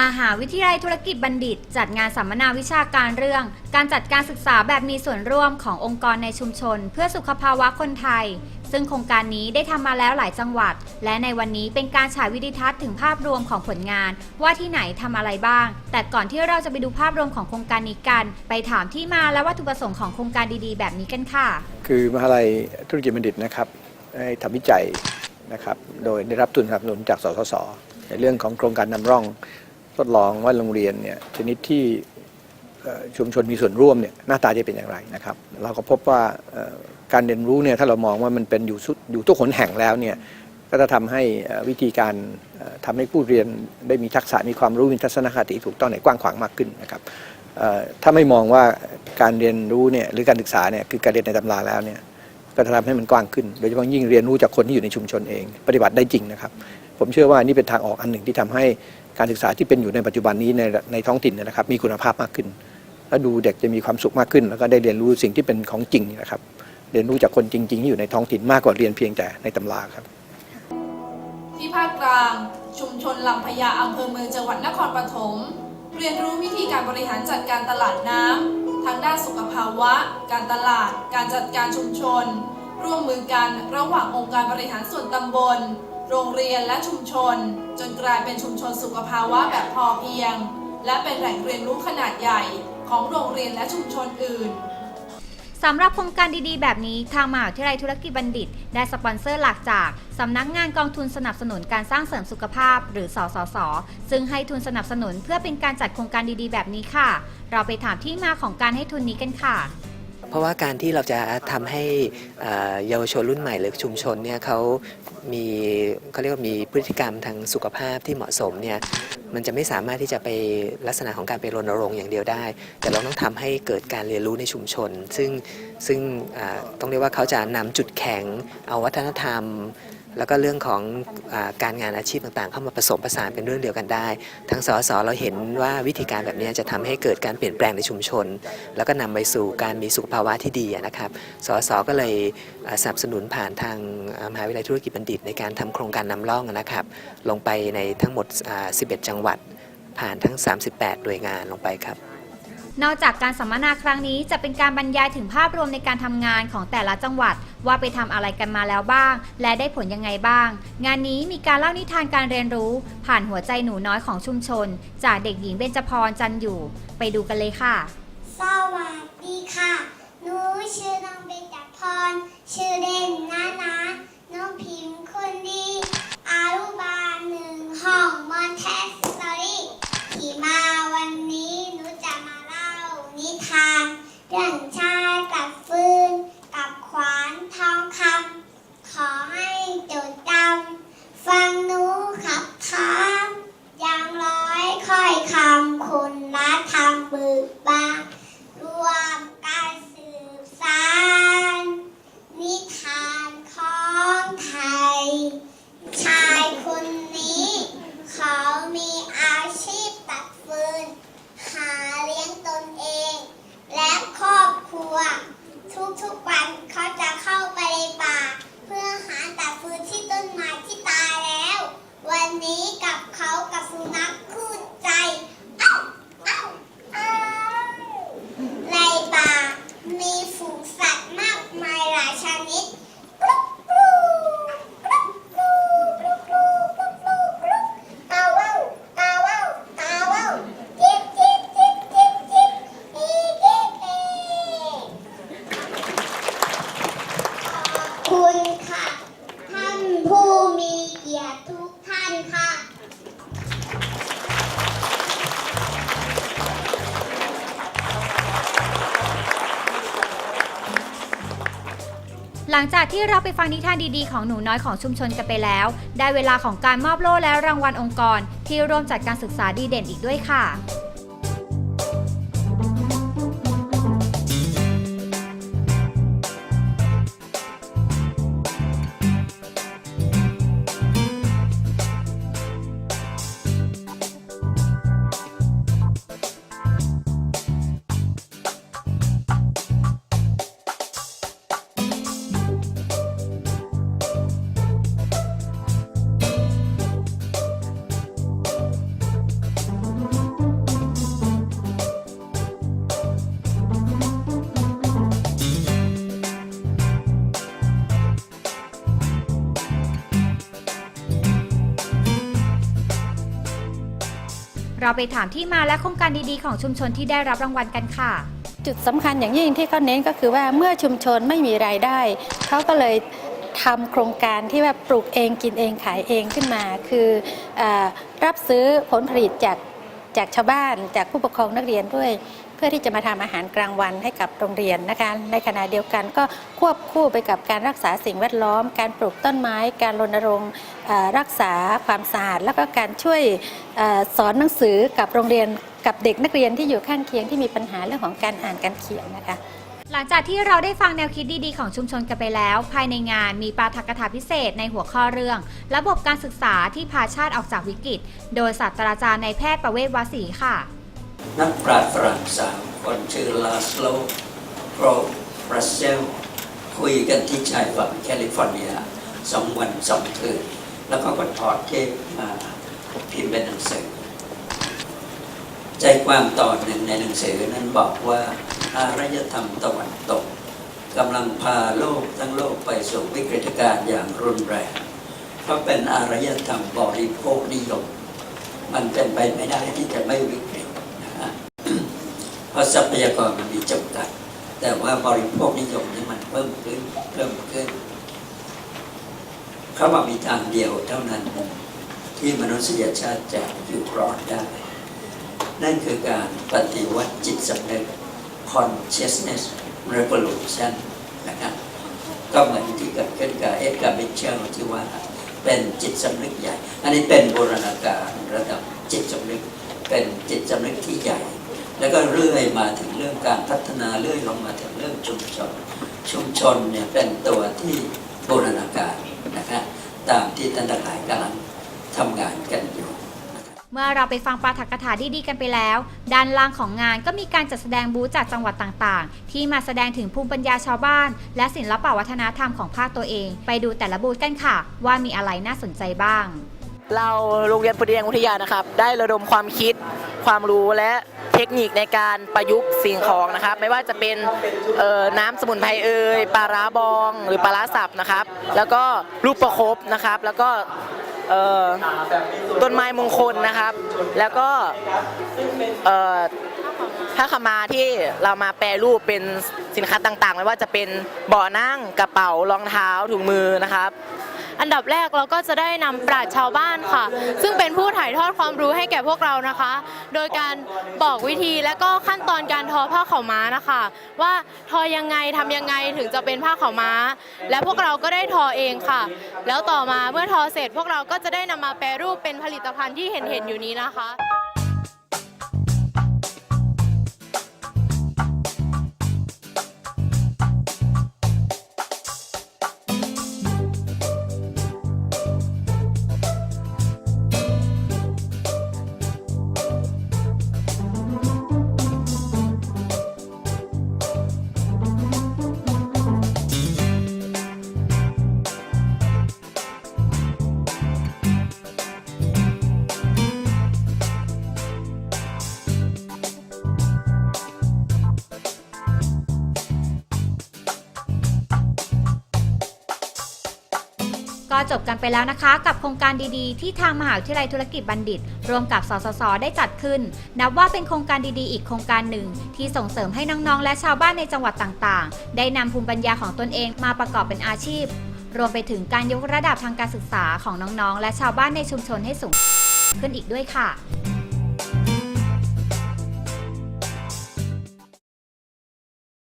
มหาวิทยาลัยธุรกิจบัณฑิต จัดงานสัมมนาวิชาการเรื่อง การจัดการศึกษาแบบมีส่วนร่วมขององค์กรในชุมชน เพื่อสุขภาวะคนไทย ซึ่งโครงการนี้ได้ทำมาแล้วหลายจังหวัด และในวันนี้เป็นการฉายวิดีทัศน์ถึงภาพรวมของผลงาน ว่าที่ไหนทำอะไรบ้าง แต่ก่อนที่เราจะไปดูภาพรวมของโครงการนี้กัน ไปถามที่มาและวัตถุประสงค์ของโครงการดีๆ แบบนี้กันค่ะ คือมหาลัยธุรกิจบัณฑิตนะครับได้ทำวิจัยนะครับ โดยได้รับทุนสนับสนุนจากสสสในเรื่องของโครงการนำร่อง ทดลองว่าโรงเรียนเนี่ยชนิดที่ชุมชนมีส่วนร่วมเนี่ยหน้าตาจะเป็นอย่างไรนะครับ เราก็พบว่าการเรียนรู้เนี่ยถ้าเรามองว่ามันเป็นอยู่สุดอยู่ทุกหนแห่งแล้วเนี่ยก็จะทำให้วิธีการเอ่อทำให้ผู้เรียนได้มีทักษะมีความรู้มีทัศนคติถูกต้องในกว้างขวางมากขึ้นนะครับถ้าไม่มองว่าการเรียนรู้เนี่ยหรือการศึกษาเนี่ยคือการเรียนในตำราแล้วเนี่ยก็จะทำให้มันกว้างขึ้น โดยเฉพาะยิ่งเรียนรู้จากคนที่อยู่ในชุมชนเอง ปฏิบัติได้จริงนะครับ ผมเชื่อว่านี่เป็นทางออกอันหนึ่งที่ทำให้ การศึกษาที่เป็นอยู่ในปัจจุบันนี้ในในท้องถิ่นนะครับ มีคุณภาพมากขึ้น แล้วดูเด็กจะมีความสุขมากขึ้น แล้วก็ได้เรียนรู้สิ่งที่เป็นของจริงนะครับ เรียนรู้จากคนจริง ๆ ที่อยู่ในท้องถิ่นมากกว่าเรียนเพียงแต่ในตำราครับ ที่ภาคกลางชุมชนลำพญาอำเภอเมืองจังหวัดนครปฐมเรียนรู้วิธีการบริหารจัดการตลาดน้ำทั้งด้านสุขภาวะ การตลาด การจัดการชุมชน ร่วมมือกันระหว่างองค์การบริหารส่วนตำบล โรงเรียนและชุมชน จนกลายเป็นชุมชนสุขภาวะแบบพอเพียง และเป็นแหล่งเรียนรู้ขนาดใหญ่ของโรงเรียนและชุมชนอื่นสำหรับโครงการดีๆ แบบนี้ ทางมหาวิทยาลัยธุรกิจบัณฑิต ได้สปอนเซอร์หลักจาก สำนักงานกองทุนสนับสนุนการสร้างเสริมสุขภาพ หรือสสส ซึ่งให้ทุนสนับสนุนเพื่อเป็นการจัดโครงการดีๆ แบบนี้ค่ะ เราไปถามที่มาของการให้ทุนนี้กันค่ะ เพราะว่าการที่เราจะทำให้เยาวชนรุ่นใหม่หรือชุมชนเนี่ยเขามีเขาเรียกว่ามีพฤติกรรมทางสุขภาพที่เหมาะสมเนี่ยมันจะไม่สามารถที่จะไปลักษณะของการไปรณรงค์อย่างเดียวได้ แต่เราต้องทำให้เกิดการเรียนรู้ในชุมชน ซึ่งซึ่งต้องเรียกว่าเขาจะนำจุดแข็งเอาวัฒนธรรม แล้วก็เรื่องของอการงานอาชีพต่างๆ เข้ามาผสมผสานเป็นเรื่องเดียวกันได้ทางสสเราเห็นว่าวิธีการแบบนี้จะทำให้เกิดการเปลี่ยนแปลงในชุมชน แล้วก็นำไปสู่การมีสุขภาวะที่ดีนะครับสสก็เลยสนับสนุนผ่านทางมหาวิทยาลัยธุรกิจบัณฑิต ในการทำโครงการนำร่องนะครับ ลงไปในทั้งหมด 11 จังหวัด ผ่านทั้ง 38 หน่วยงานลงไปครับ นอกจากการสัมมนาครั้งนี้จะเป็นการบรรยายถึงภาพรวมในการทำงานของแต่ละจังหวัด ว่าไปทำอะไรกันมาแล้วบ้าง และได้ผลยังไงบ้าง งานนี้มีการเล่านิทานการเรียนรู้ ผ่านหัวใจหนูน้อยของชุมชน จากเด็กหญิงเบญจพรจันอยู่ ไปดูกันเลยค่ะ สวัสดีค่ะ หนูชื่อน้องเบญจพร ชื่อเล่นนานาน้องพิมพ์คนดีอารุบาลหนึ่งห้องมอนเทสซอรี่ที่มาวันนี้หนูจะมาเล่านิทา หลังจากที่เราไปฟังนิทานดีๆ ของหนูน้อยของชุมชนกันไปแล้ว ได้เวลาของการมอบโล่และรางวัลองค์กร ที่ร่วมจัดการศึกษาดีเด่นอีกด้วยค่ะ เราไปถามที่มาและโครงการดีๆของชุมชนที่ได้รับรางวัลกันค่ะ จุดสำคัญอย่างยิ่งที่เขาเน้นก็คือว่าเมื่อชุมชนไม่มีรายได้ เขาก็เลยทำโครงการที่ว่าปลูกเองกินเองขายเองขึ้นมา คืออรับซื้อผลผลิตจากจากชาวบ้านจากผู้ปกครองนักเรียนด้วย พื่อที่จะมาทำอาหารกลางวันให้กับโรงเรียนนะคะ ในขณะเดียวกันก็ควบคู่ไปกับการรักษาสิ่งแวดล้อม การปลูกต้นไม้ การรณรงค์อ่ารักษาความสะอาด แล้วก็การช่วยอาสอนหนังสือกับโรงเรียนกับเด็กนักเรียนที่อยู่ข้างเคียงที่มีปัญหาเรื่องของการอ่านการเขียนนะคะหลังจากที่เราได้ฟังแนวคิดดีๆ ของชุมชนกันไปแล้ว ภายในงานมีปาฐกถาพิเศษในหัวข้อเรื่อง ระบบการศึกษาที่พาชาติออกจากวิกฤต โดยศาสตราจารย์นายแพทย์ประเวศวาสีค่ะ นักปราชญ์ฝรั่งสามคนชื่อ ลาสโลโปรบรัสเซลคุยกันที่ชายฝั่งแคลิฟอร์เนียสองวันสองคืนแล้วก็ก็ถอดเทปมาพิมพ์เป็นหนังสือ ใจความตอนหนึ่งในหนังสือนั้นบอกว่าอารยธรรมตะวันตกกำลังพาโลกทั้งโลกไปสู่วิกฤตการณ์อย่างรุนแรง เพราะเป็นอารยธรรมบริโภคนิยม มันเป็นไปไม่ได้ที่จะไม่วิก ราะทรัพยากรมันมีจำกัด แต่ว่าบริโภคนิยมนี่มันเพิ่มขึ้นเพิ่มขึ้นเขาบอกมีทางเดียวเท่านั้นที่มนุษยชาติจะอยู่รอดได้ นั่นคือการปฏิวัติจิตสำนึก consciousness revolution นะครับก็เหมือนที่เกิดขึ้นกับเอ็ดการ์มิเชลที่ว่าเป็นจิตสำนึกใหญ่ อันนี้เป็นบูรณาการระดับจิตสำนึก เป็นจิตสำนึกที่ใหญ่ แล้วก็เรื่อยมาถึงเรื่องการพัฒนาเรื่อยลงมาถึงเรื่องชุมชน ชุมชนเนี่ยเป็นตัวที่บูรณาการนะครับตามที่ท่านทั้งหลายกำลังทำงานกันอยู่เมื่อเราไปฟังปาฐกถาดีๆกันไปแล้ว ด้านล่างของงานก็มีการจัดแสดงบูธจากจังหวัดต่างๆ ที่มาแสดงถึงภูมิปัญญาชาวบ้าน และศิลปวัฒนธรรมของภาคตัวเอง ไปดูแต่ละบูธกันค่ะ ว่ามีอะไรน่าสนใจบ้าง เราโรงเรียนพุทธิยังวิทยานะครับ ได้ระดมความคิดความรู้และเทคนิคในการประยุกต์สิ่งของนะครับ ไม่ว่าจะเป็นน้ำสมุนไพรเอ่ยปลาร้าบองหรือปลาร้าสับนะครับ แล้วก็ลูกประคบนะครับ แล้วก็ต้นไม้มงคลนะครับ แล้วก็ผ้าขมาที่เรามาแปรรูปเป็นสินค้าต่างๆ ไม่ว่าจะเป็นเบาะนั่งกระเป๋ารองเท้าถุงมือนะครับ อันดับแรกเราก็จะได้นำปราชญ์ชาวบ้านค่ะ ซึ่งเป็นผู้ถ่ายทอดความรู้ให้แก่พวกเรานะคะ โดยการบอกวิธีและก็ขั้นตอนการทอผ้าขาวม้านะคะ ว่าทอยังไงทำยังไงถึงจะเป็นผ้าขาวม้า และพวกเราก็ได้ทอเองค่ะ แล้วต่อมาเมื่อทอเสร็จพวกเราก็จะได้นำมาแปรรูปเป็นผลิตภัณฑ์ที่เห็นเห็นอยู่นี้นะคะ จบกันไปแล้วนะคะ กับโครงการดีๆ ที่ทางมหาวิทยาลัยธุรกิจบัณฑิต ร่วมกับสสสได้จัดขึ้น นับว่าเป็นโครงการดีๆ อีกโครงการหนึ่ง ที่ส่งเสริมให้น้องๆ และชาวบ้านในจังหวัดต่างๆ ได้นำภูมิปัญญาของตนเองมาประกอบเป็นอาชีพ รวมไปถึงการยกระดับทางการศึกษาของน้องๆ และชาวบ้านในชุมชนให้สูงขึ้นอีกด้วยค่ะ